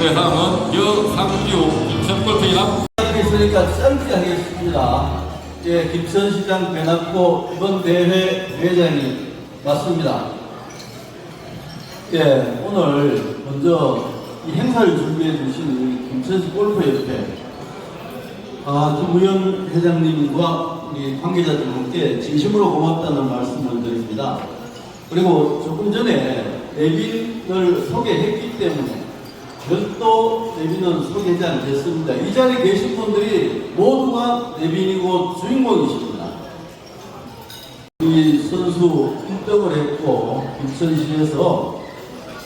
그 다음은 여상규 김천골프인합 있으니까 짧게 하겠습니다. 예, 김천시장 배납고 이번 대회 회장이 맞습니다. 예, 오늘 먼저 이 행사를 준비해 주신 김천시 골프협회 아, 김우현 회장님과 우리 관계자들께 진심으로 고맙다는 말씀을 드립니다. 그리고 조금 전에 내빈을 소개했기 때문에 별도 내빈은 소개하지 않겠습니다. 이 자리에 계신 분들이 모두가 내빈이고 주인공이십니다. 이 선수 1등을 했고 김천시에서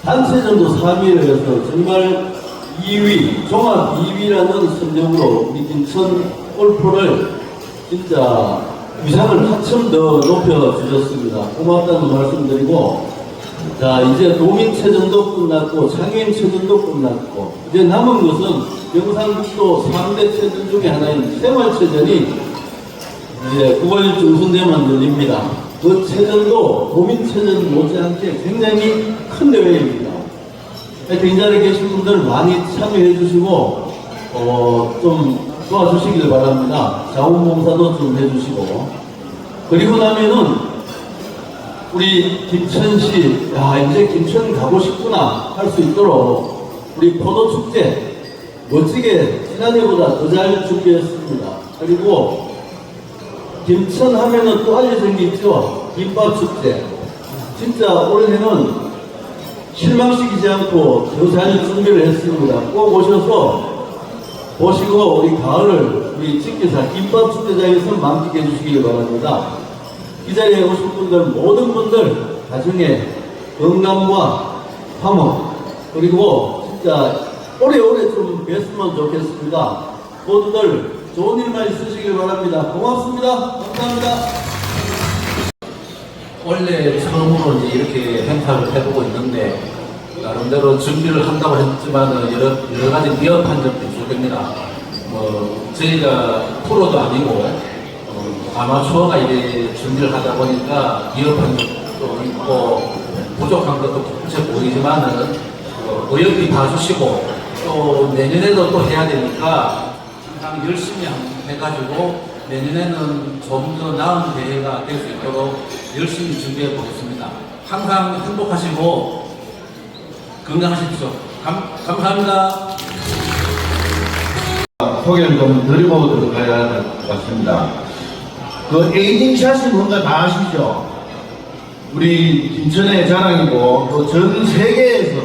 단체전도 3위를 해서 정말 2위, 종합 2위라는 성적으로 우리 김천 골프를 진짜 위상을 한층 더 높여주셨습니다. 고맙다는 말씀드리고 자 이제 도민 체전도 끝났고 장애인체전도 끝났고 이제 남은 것은 경상북도 3대 체전 중에 하나인 생활 체전이 이제 9월 중순되면 열립니다. 그 체전도 도민 체전 못지않게 굉장히 큰 대회입니다. 하여튼 이 자리에 계신 분들 많이 참여해 주시고 어, 좀 도와주시길 바랍니다. 자원봉사도 좀 해주시고 그리고 나면은 우리 김천시 야 이제 김천 가고 싶구나 할 수 있도록 우리 포도축제 멋지게 지난해보다 더 잘 준비했습니다. 그리고 김천 하면은 또 알려진 게 있죠. 김밥축제. 진짜 올해는 실망시키지 않고 더잘 준비를 했습니다. 꼭 오셔서 보시고 우리 가을을 우리 직계사 김밥축제장에서 만끽해 주시기 바랍니다. 이 자리에 오신 분들 모든 분들 가정에 건강과 화목 그리고 진짜 오래오래 좀 뵀으면 좋겠습니다. 모두들 좋은 일만 있으시길 바랍니다. 고맙습니다. 감사합니다. 원래 처음으로 이렇게 행사를 해보고 있는데 나름대로 준비를 한다고 했지만 여러, 여러 가지 미흡한 점도 있을 겁니다. 뭐 저희가 프로도 아니고 어, 아마추어가 이제 준비를 하다 보니까 미흡한 점도 있고 부족한 것도 조금씩 보이지만은 어, 어여삐 봐주시고 또 내년에도 또 해야 되니까 항상 열심히 한- 해가지고 내년에는 좀더 나은 대회가 될 수 있도록 열심히 준비해 보겠습니다. 항상 행복하시고 건강하십시오. 감, 감사합니다. 소개를 좀 드리고 들어가야 될것 같습니다. 그 에이징샷이 뭔가 다 아시죠? 우리 김천의 자랑이고 또 전 세계에서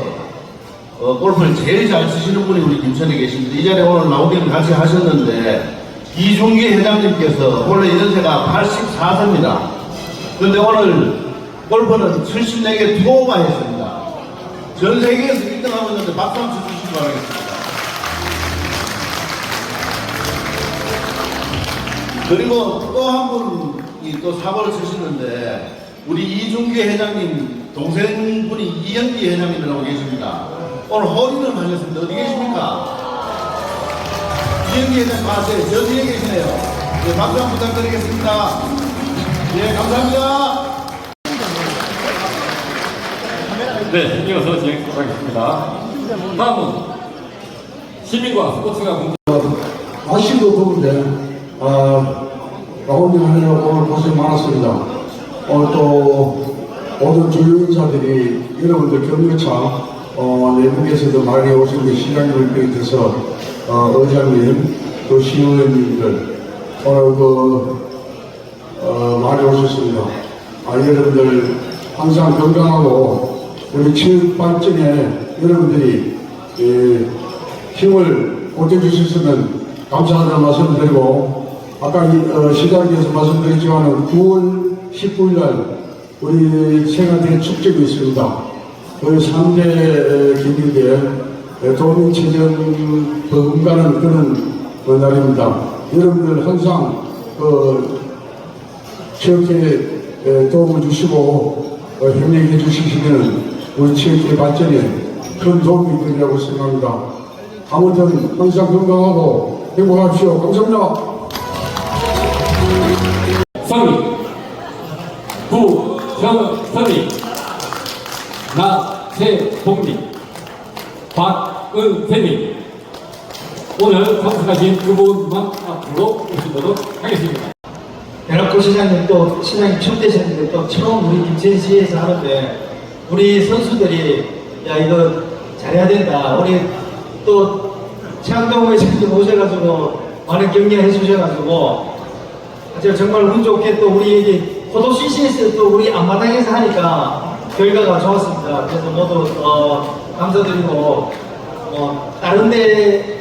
어, 골프를 제일 잘 치시는 분이 우리 김천에 계십니다. 이 자리에 오늘 나오기는 같이 하셨는데 이중기 회장님께서 원래 연세가 84세입니다. 근데 오늘 골프는 74개 투어가 했습니다. 전 세계에서 1등 하고 있는데 박수 한번 쳐주시기 바라겠습니다. 그리고 또 한 분이 또 사고를 치시는데 우리 이중기 회장님 동생분이 이현기 회장님이라고 계십니다. 오늘 허리를 하셨습니다. 어디 계십니까? 이현기 회장님 아세요? 저 뒤에 계시네요. 네, 박수 한번 부탁드리겠습니다. 예, 감사합니다. 네, 이어서 진행하도록 하겠습니다. 다음은 시민과 스포츠가 공동 날씨도 더운데 아, 라운딩 하려고 오늘 고생 많았습니다. 오늘 또 모든 주요 인사들이 여러분들 격려차 어, 내국에서도 많이 오신 그 시장님을 비롯해서 어, 의장님 또 시의원님들 오늘 그 어, 많이 오셨습니다. 아, 여러분들 항상 건강하고 우리 체육 발전에 여러분들이 예, 힘을 보태주셨으면 감사하다는 말씀을 드리고 아까 이, 어, 시장에서 말씀드렸지만 9월 19일 날 우리 생활대 축제가 있습니다. 그 3대 기밀대 도민체전 버금가는 그런 그 날입니다. 여러분들 항상 그 체육회 에, 도움을 주시고 어, 협력해 주시면 우리 체육회 발전에 큰 도움이 되리라고 생각합니다. 아무튼 항상 건강하고 행복하십시오. 감사합니다. 성희 구정선희 나재봉리 박 박은태님. 오늘 참석하신 두 분만 앞으로 오시도록 하겠습니다. 대학교 시장님 또 시장님 처음 되셨는데 또 처음 우리 김천시에서 하는데 우리 선수들이 야 이거 잘해야 된다 우리 또 최강동 회장님 오셔가지고 많은 격려해 주셔가지고 저 정말 운 좋게 또 우리 여기 포도 CC에서 또 우리 앞마당에서 하니까 결과가 좋았습니다. 그래서 모두 어, 감사드리고 어, 다른 데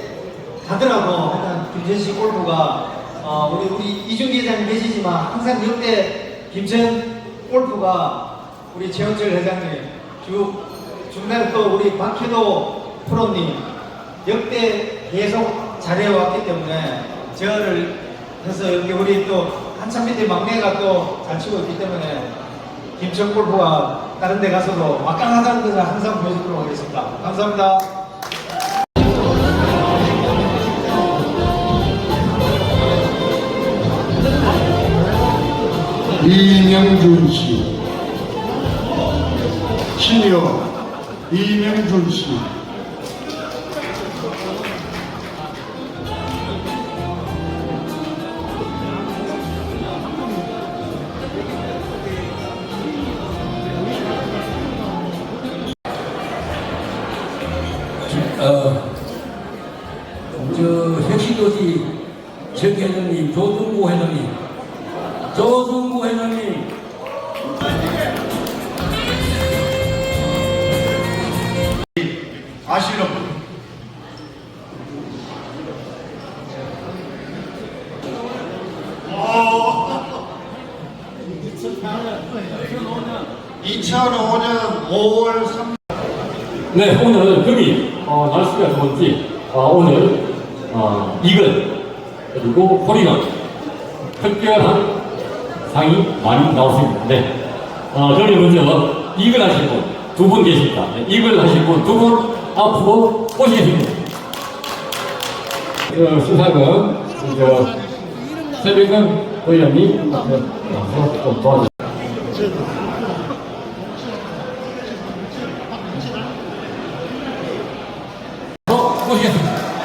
가더라도 일단 김천시 골프가 어, 우리 우리 이준기 회장님 계시지만 항상 역대 김천 골프가 우리 최원철 회장님 주 중간에 또 우리 박희도 프로님 역대 계속 잘해왔기 때문에 저를 해서 여기 우리 또 한참 밑에 막내가 또 잘 치고 있기 때문에 김천 골프가 다른 데 가서도 막강하다는 것을 항상 보여주도록 하겠습니다. 감사합니다. 이명준 씨. 시니어 이명준 씨. 어, 저 혁신도시 정 회장님, 조승구 회장님, 조승구 회장님, 아시는 분? 어. 2005년 5월 3일 네, 오늘 금이 어, 날씨가 좋은지 어, 오늘 어, 이글 그리고 호리건 특별한 상이 많이 나왔습니다. 네. 어, 저희 먼저 이글 하실 분두 분 계십니다. 네, 이글 하실 분두 분 앞으로 오시겠습니다. 그 수상은 저 새벽은 의원님 앞에 나서 좀 도와주세요. 어, 오